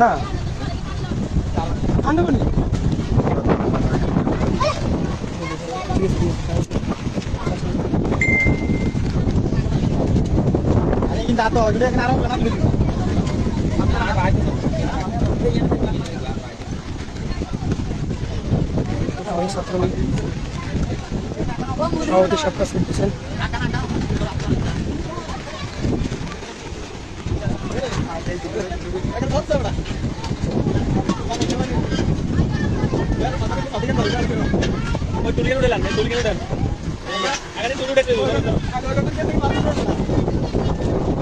না আনতে পারি কিন্তু আতো এগুলো এখানে আরও না দিবি সভাপতি সব কাজ করতেছেন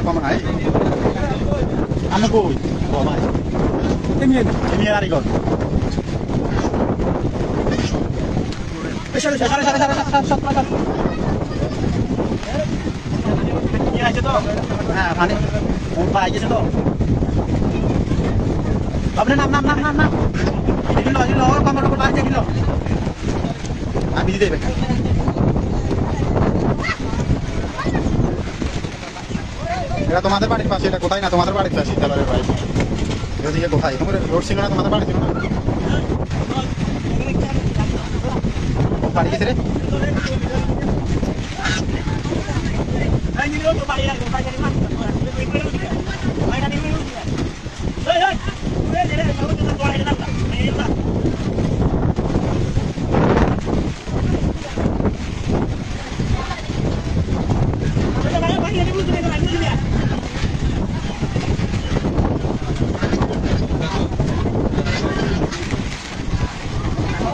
তোমার আমি কই নিয়ে তুমি আর কর সাড়ে সাড়ে সাড়ে সাড়ে সাত সাত সাত হ্যাঁ মানে ওর ভাই গেছে তো আপনি নাম নাম নাম নাম নাম এগুলো ওর কমর উপর দেবে এটা তোমাদের বাড়ির পাশে, এটা কোথায় না তোমাদের বাড়ির পাশে? তাহলে ভাই। যদি কোথায়? তোমার রোড ছিল না তোমাদের বাড়ি ছিল না? বাড়ি গেছে রে আমরা মানুষের সহযোগিতা করি না গেলে খাইতে গেলে বেরিয়ে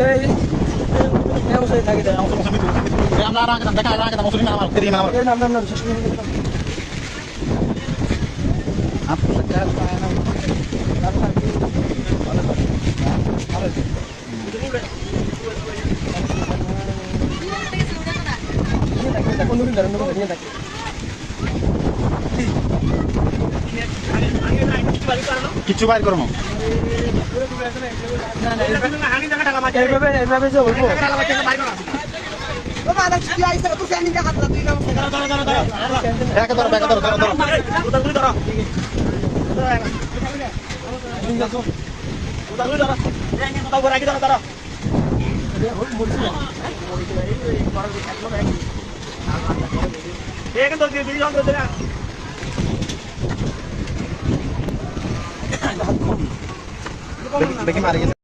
সেই অবস্থায় থাকি যায় আমাদের মৌসুমি আমরা আর আগে দেখা আগে মৌসুমি মেলা মারো তেরি মেলা মারো নাম নাম নাম শেষ করে আপনি কাজ পায় না কোন দিন ধরে নিয়ে থাকি কিচ্ছু বাইর করো না এইভাবে এইভাবে যে বলব